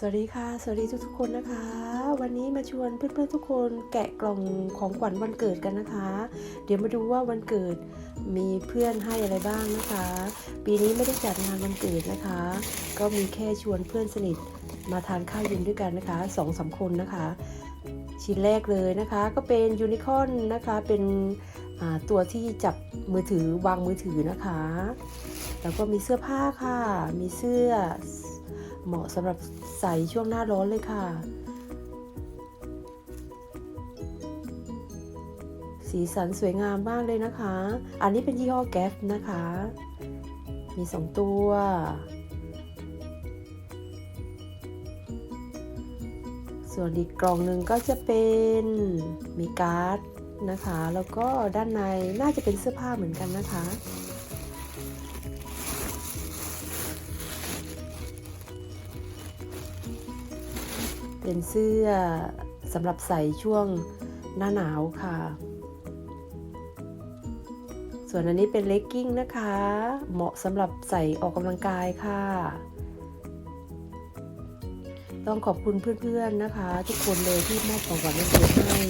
สวัสดีค่ะ สวัสดีทุกๆคนนะคะ วันนี้มาชวนเพื่อนๆทุกคนแกะกล่องของขวัญวันเกิดกันนะคะ เดี๋ยวมาดูว่าวันเกิดมีเพื่อนให้อะไรบ้างนะคะ ปีนี้ไม่ได้จัดงานวันเกิดนะคะ ก็มีแค่ชวนเพื่อนสนิทมาทานข้าวเย็นด้วยกันนะคะสองสามคนนะคะ ชิ้นแรกเลยนะคะ ก็เป็นยูนิคอร์นนะคะเป็นตัวที่จับมือถือวางมือถือนะคะ แล้วก็มีเสื้อผ้าค่ะ มีเสื้อ เหมาะสำหรับใส่ช่วงหน้าร้อนเลยค่ะ สีสันสวยงามมากเลยนะคะ อันนี้เป็นยี่ห้อแกฟนะคะ มีสองตัว ส่วนอีกกล่องหนึ่งก็จะเป็นมีการ์ดนะคะ แล้วก็ด้านในน่าจะเป็นเสื้อผ้าเหมือนกันนะคะ เป็นเสื้อสำหรับใส่ช่วงหน้าหนาวค่ะ ส่วนอันนี้เป็นเลกกิ้งนะคะ เหมาะสำหรับใส่ออกกำลังกายค่ะ ต้องขอบคุณเพื่อนๆนะคะ ทุกคนเลยที่มอบของขวัญวันเกิดให้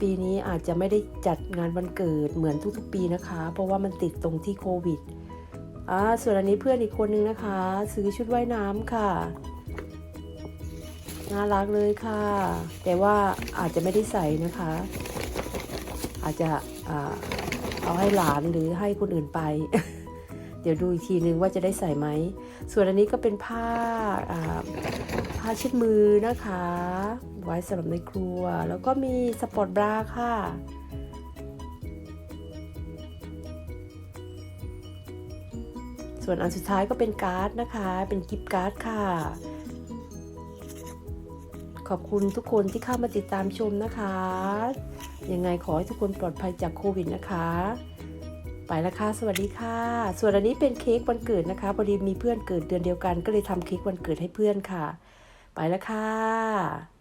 ปีนี้อาจจะไม่ได้จัดงานวันเกิดเหมือนทุกๆ ปีนะคะ เพราะว่ามันติดตรงที่โควิด อ่าส่วนอันนี้เพื่อนอีกคนนึงนะคะ ซื้อชุดว่ายน้ำค่ะ น่ารักเลยค่ะ แต่ว่าอาจจะไม่ได้ใส่นะคะ อาจจะอเอาให้หลานหรือให้คนอื่นไป เดี๋ยวดูอีกทีนึงว่าจะได้ใส่ไหม ส่วนอันนี้ก็เป็นผ้าอ่าผ้าเช็ดมือนะคะ ไว้สำหรับในครัว แล้วก็มีสปอร์ตบราค่ะ ส่วนอันสุดท้ายก็เป็นการ์ดนะคะ เป็นกิฟต์การ์ดค่ะ ขอบคุณทุกคนที่เข้ามาติดตามชมนะคะ ยังไงขอให้ทุกคนปลอดภัยจากโควิดนะคะ ไปล้วค่ะ สวัสดีค่ะ ส่วนอันนี้เป็นเค้กวันเกิดนะคะพอดีมีเพื่อนเกิดเดือนเดียวกัน ก็เลยทำเค้กวันเกิดให้เพื่อนค่ะ ไปล้วค่ะ